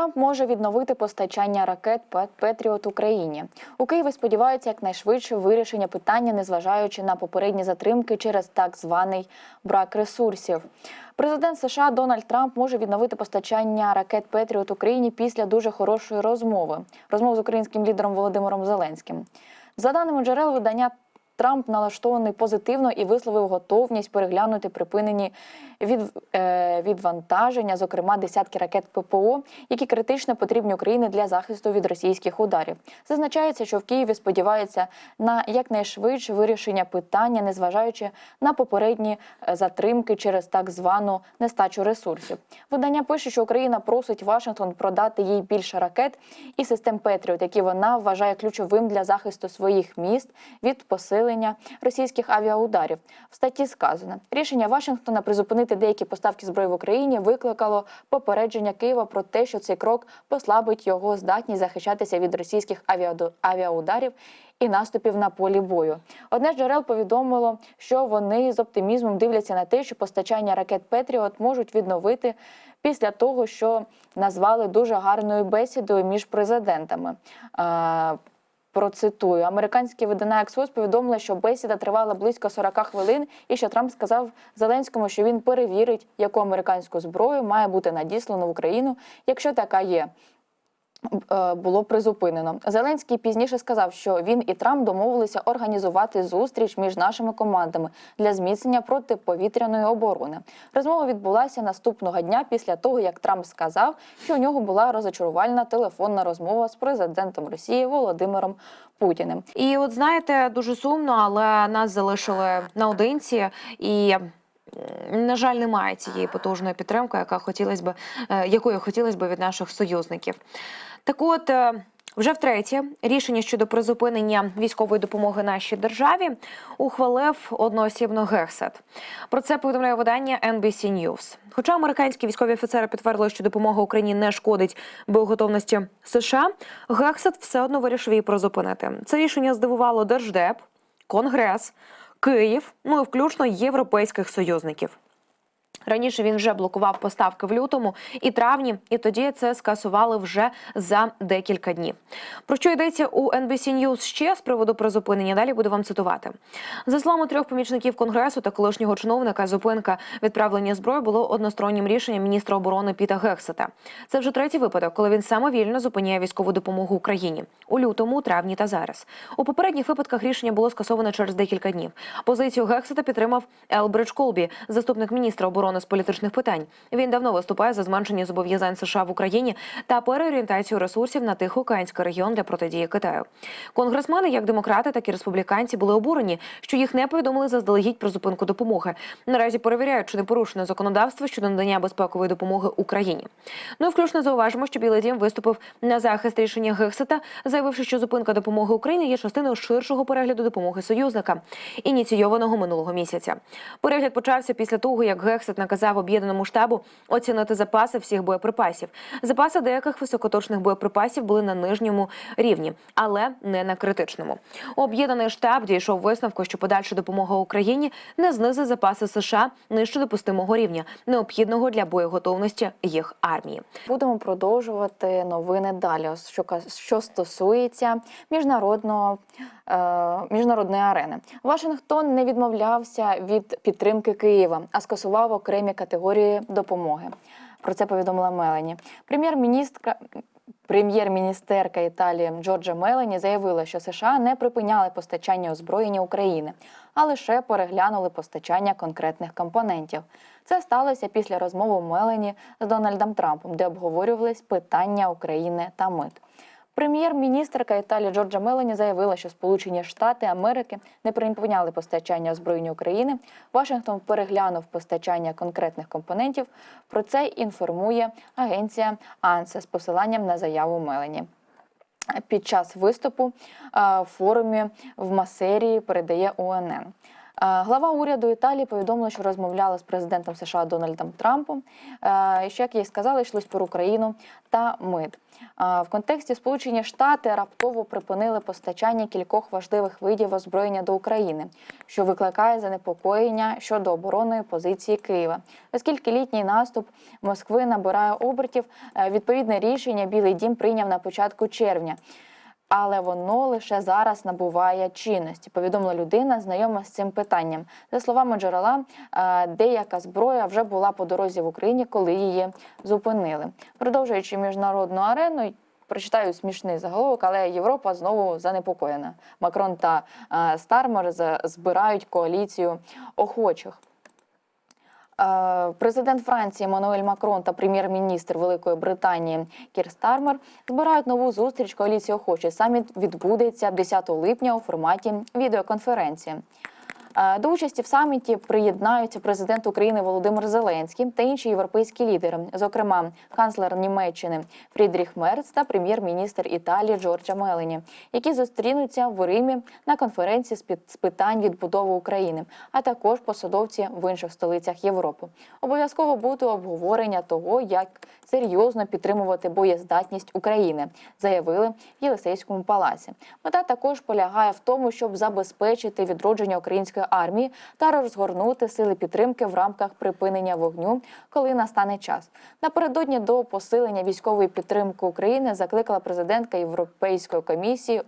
Трамп може відновити постачання ракет Петріот Україні. У Києві сподіваються якнайшвидше вирішення питання, незважаючи на попередні затримки через так званий брак ресурсів. Президент США Дональд Трамп може відновити постачання ракет Петріот Україні після дуже хорошої розмови. Розмов з українським лідером Володимиром Зеленським. За даними джерел видання. Трамп налаштований позитивно і висловив готовність переглянути припинені від, е, відвантаження, зокрема десятки ракет ППО, які критично потрібні Україні для захисту від російських ударів. Зазначається, що в Києві сподіваються на якнайшвидше вирішення питання, незважаючи на попередні е, затримки через так звану нестачу ресурсів. Видання пише, що Україна просить Вашингтон продати їй більше ракет і систем Петріот, які вона вважає ключовим для захисту своїх міст від посилення російських авіаударів. В статті сказано, рішення Вашингтона призупинити деякі поставки зброї в Україні викликало попередження Києва про те, що цей крок послабить його здатність захищатися від російських авіаударів і наступів на полі бою. Одне з джерел повідомило, що вони з оптимізмом дивляться на те, що постачання ракет Петріот можуть відновити після того, що назвали дуже гарною бесідою між президентами. Процитую, американське видання Ексос повідомило, що бесіда тривала близько 40 хвилин, і що Трамп сказав Зеленському, що він перевірить, яку американську зброю має бути надіслано в Україну, якщо така є. Е, Було призупинено. Зеленський пізніше сказав, що він і Трамп домовилися організувати зустріч між нашими командами для зміцнення протиповітряної оборони. Розмова відбулася наступного дня після того, як Трамп сказав, що у нього була розочарувальна телефонна розмова з президентом Росії Володимиром Путіним. І от знаєте, дуже сумно, але нас залишили наодинці і. На жаль, немає цієї потужної підтримки, яка хотілось би, е, якої хотілося б від наших союзників. Так от, е, вже втретє, рішення щодо призупинення військової допомоги нашій державі ухвалив одноосібно Гексет. Про це повідомляє видання NBC News. Хоча американські військові офіцери підтвердили, що допомога Україні не шкодить боєготовності США, Гексет все одно вирішив її призупинити. Це рішення здивувало Держдеп, Конгрес, Київ, ну і включно європейських союзників. Раніше він вже блокував поставки в лютому і травні, і тоді це скасували вже за декілька днів. Про що йдеться у NBC News ще з приводу призупинення? Далі буду вам цитувати. За словами трьох помічників конгресу та колишнього чиновника, зупинка відправлення зброї було одностороннім рішенням міністра оборони Піта Гексета. Це вже третій випадок, коли він самовільно зупиняє військову допомогу Україні у лютому, травні та зараз. У попередніх випадках рішення було скасоване через декілька днів. Позицію Гексета підтримав Елбридж Колбі, заступник міністра оборони з політичних питань. Він давно виступає за зменшення зобов'язань США в Україні та переорієнтацію ресурсів на Тихоокеанський регіон для протидії Китаю. Конгресмени, як демократи, так і республіканці, були обурені, що їх не повідомили заздалегідь про зупинку допомоги. Наразі перевіряють, чи не порушено законодавство щодо надання безпекової допомоги Україні. Ну і включно зауважимо, що Білий Дім виступив на захист рішення Гексета, заявивши, що зупинка допомоги Україні є частиною ширшого перегляду допомоги союзника, ініційованого минулого місяця. Перегляд почався після того, як Гексет наказав об'єднаному штабу оцінити запаси всіх боєприпасів. Запаси деяких високоточних боєприпасів були на нижньому рівні, але не на критичному. Об'єднаний штаб дійшов висновку, що подальша допомога Україні не знизить запаси США нижче допустимого рівня, необхідного для боєготовності їх армії. Будемо продовжувати новини далі, що, що стосується міжнародного, міжнародної арени. Вашингтон не відмовлявся від підтримки Києва, а скасував окремі категорії допомоги. Про це повідомила Мелані. Прем'єр-міністра. Прем'єр-міністерка Італії Джорджа Мелані заявила, що США не припиняли постачання озброєння України, а лише переглянули постачання конкретних компонентів. Це сталося після розмови Мелані з Дональдом Трампом, де обговорювались питання України та мит. Прем'єр-міністерка Італії Джорджа Мелані заявила, що Сполучені Штати Америки не припиняли постачання озброєння України. Вашингтон переглянув постачання конкретних компонентів. Про це інформує агенція АНСЕ з посиланням на заяву Мелані. Під час виступу в форумі в Масерії передає УНН. Е, Глава уряду Італії повідомила, що розмовляла з президентом США Дональдом Трампом. Е, Що, як їй сказали, йшлось про Україну та мит. Е, В контексті Сполучені Штати раптово припинили постачання кількох важливих видів озброєння до України, що викликає занепокоєння щодо оборонної позиції Києва. Оскільки літній наступ Москви набирає обертів, відповідне рішення Білий Дім прийняв на початку червня. Але воно лише зараз набуває чинності. Повідомила людина, знайома з цим питанням. За словами джерела, е, деяка зброя вже була по дорозі в Україні, коли її зупинили. Продовжуючи міжнародну арену. Прочитаю смішний заголовок, але Європа знову занепокоєна. Макрон та е, Стармер збирають коаліцію охочих. Е, Президент Франції Мануель Макрон та прем'єр-міністр Великої Британії Кір Стармер збирають нову зустріч коаліції охочі. Саміт відбудеться 10 липня у форматі відеоконференції. Е, До участі в саміті приєднаються президент України Володимир Зеленський та інші європейські лідери, зокрема канцлер Німеччини Фрідріх Мерц та прем'єр-міністр Італії Джорджа Мелені, які зустрінуться в Римі на конференції з питань відбудови України, а також посадовці в інших столицях Європи. Обов'язково буде обговорення того, як серйозно підтримувати боєздатність України, заявили в Єлисейському палаці. Мета також полягає в тому, щоб забезпечити відродження української армії та розгорнути сили підтримки в рамках припинення вогню, коли настане час. Напередодні до посилення військової підтримки України закликала президентка Європейської комісії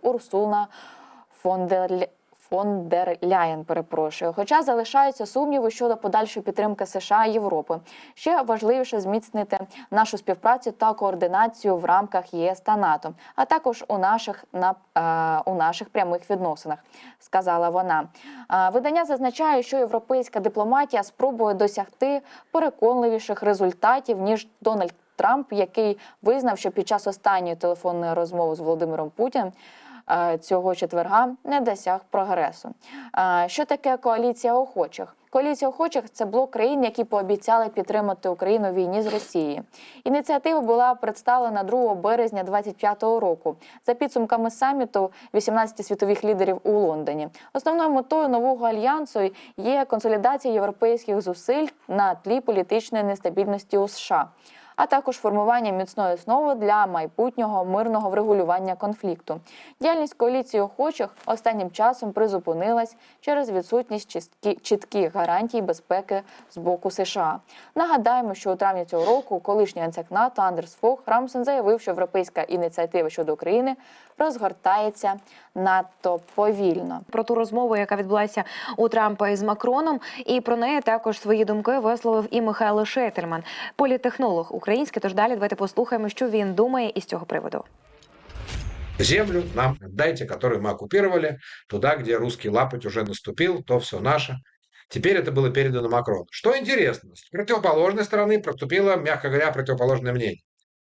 дер фон дер Ляєн, перепрошую. Хоча залишаються сумніви щодо подальшої підтримки США і Європи. Ще важливіше зміцнити нашу співпрацю та координацію в рамках ЄС та НАТО, а також у наших на е, у наших прямих відносинах, сказала вона. Видання зазначає, що європейська дипломатія спробує досягти переконливіших результатів ніж Дональд Трамп, який визнав, що під час останньої телефонної розмови з Володимиром Путіним цього четверга не досяг прогресу. Що таке коаліція охочих? Коаліція охочих це блок країн, які пообіцяли підтримати Україну в війні з Росією. Ініціатива була представлена 2 березня 2025 року за підсумками саміту 18 світових лідерів у Лондоні. Основною метою нового альянсу є консолідація європейських зусиль на тлі політичної нестабільності у США а також формування міцної основи для майбутнього мирного врегулювання конфлікту. Діяльність коаліції охочих останнім часом призупинилась через відсутність чітких гарантій безпеки з боку США. Нагадаємо, що у травні цього року колишній генсек НАТО Андерс Фох Рамсен заявив, що європейська ініціатива щодо України розгортається надто повільно. про ту розмову, яка відбулася у Трампа із Макроном, і про неї також свої думки висловив і Михайло Шетельман, політехнолог український. Тож далі давайте послухаємо, що він думає із цього приводу. Землю нам отдайте, которую мы оккупировали, туда, где русский лапоть уже наступил, то все наше. Теперь это было передано Макрону. Что интересно, с противоположной стороны проступило, мягко говоря, противоположное мнение.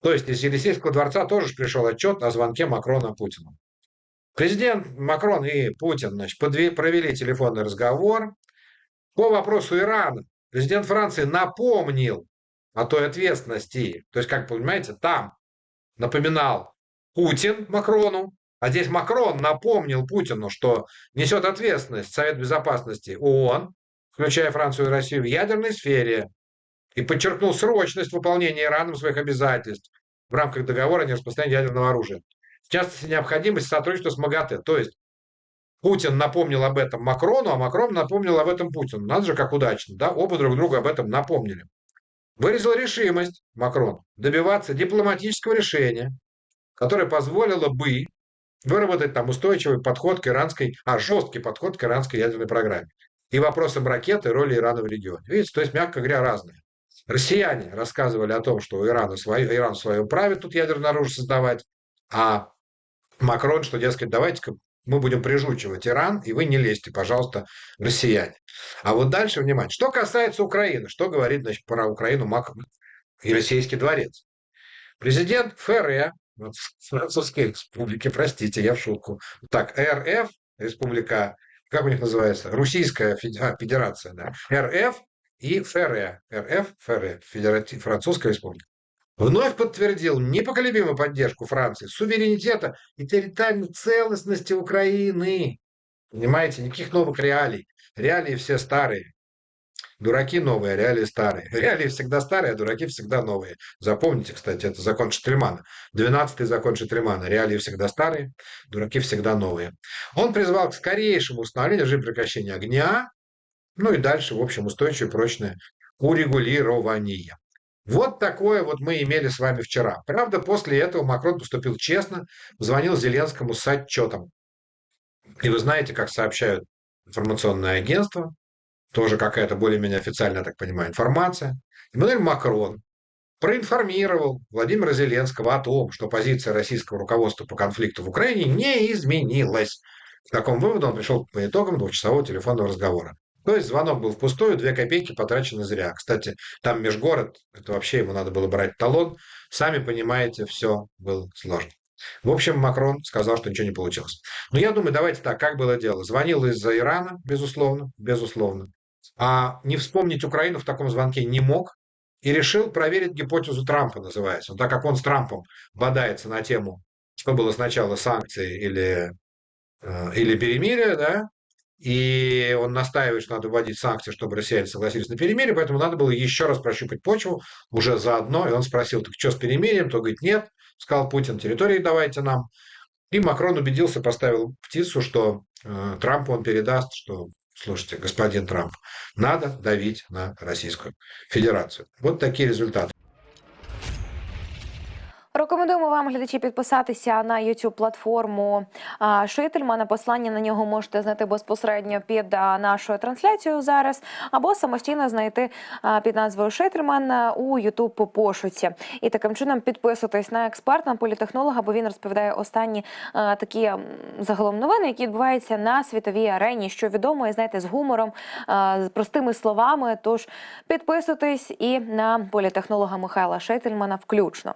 То есть из Елисейского дворца тоже ж пришел отчет о звонке Макрона Путину. Президент Макрон и Путин значит, подве- провели телефонный разговор по вопросу Ирана. Президент Франции напомнил о той ответственности. То есть, как понимаете, там напоминал Путин Макрону, а здесь Макрон напомнил Путину, что несет ответственность Совет Безопасности ООН, включая Францию и Россию, в ядерной сфере, и подчеркнул срочность выполнения Ираном своих обязательств в рамках договора о нераспространении ядерного оружия. В частности, необходимость сотрудничества с МАГАТЭ. То есть Путин напомнил об этом Макрону, а Макрон напомнил об этом Путину. Надо же, как удачно, да? Оба друг другу об этом напомнили. Выразил решимость Макрон добиваться дипломатического решения, которое позволило бы выработать там устойчивый подход к иранской, а жесткий подход к иранской ядерной программе. И вопросам ракеты, роли Ирана в регионе. Видите, то есть, мягко говоря, разные. Россияне рассказывали о том, что у Ирана свое, Иран в своем праве тут ядерное оружие создавать, а Макрон, что, дескать, давайте-ка мы будем прижучивать Иран, и вы не лезьте, пожалуйста, россияне. А вот дальше, внимание, что касается Украины, что говорит, значит, про Украину Макрон, Елисейский дворец. Президент вот, Французской республики, простите, я в шутку. Так, РФ, республика, как у них называется? Российская а, Федерация, да. РФ и ФРЭ. РФ, ФРЭ, Федерати- Французская республика. Вновь подтвердил непоколебимую поддержку Франции, суверенитета и территориальной целостности Украины. Понимаете, никаких новых реалий. реалии все старые. Дураки новые, реалии старые. Реалии всегда старые, а дураки всегда новые. Запомните, кстати, это закон Штрельмана. Двенадцатый закон Штрельмана. Реалии всегда старые, дураки всегда новые. Он призвал к скорейшему установлению режима прекращения огня, ну и дальше, в общем, устойчивое прочное урегулирование. Вот такое вот мы имели с вами вчера. Правда, после этого Макрон поступил честно, звонил Зеленскому с отчетом. И вы знаете, как сообщают информационные агентства, тоже какая-то более-менее официальная, я так понимаю, информация. Эммануэль Макрон проинформировал Владимира Зеленского о том, что позиция российского руководства по конфликту в Украине не изменилась. К такому выводу он пришел по итогам двухчасового телефонного разговора. То есть звонок был впустую, две копейки потрачены зря. Кстати, там межгород, это вообще ему надо было брать талон. Сами понимаете, все было сложно. В общем, Макрон сказал, что ничего не получилось. Но я думаю, давайте так, как было дело. Звонил из-за Ирана, безусловно, безусловно. А не вспомнить Украину в таком звонке не мог и решил проверить гипотезу Трампа, называется. Но так как он с Трампом бодается на тему, что было сначала санкции или, э, или перемирие, да, и он настаивает, что надо вводить санкции, чтобы россияне согласились на перемирие, поэтому надо было еще раз прощупать почву уже заодно. И он спросил, так что с перемирием? То говорит, нет, сказал Путин, территории давайте нам. И Макрон убедился, поставил птицу, что э, Трампу он передаст, что, слушайте, господин Трамп, надо давить на Российскую Федерацию. Вот такие результаты. Рекомендуємо вам, глядачі, підписатися на youtube платформу Шительмана. Послання на нього можете знайти безпосередньо під нашою трансляцією зараз, або самостійно знайти під назвою Шительман у youtube по пошуці. І таким чином підписуйтесь на експерта, політехнолога, бо він розповідає останні такі загалом новини, які відбуваються на світовій арені, що відомо і знаєте, з гумором, з простими словами. Тож підписуйтесь і на політехнолога Михайла Шетельмана включно.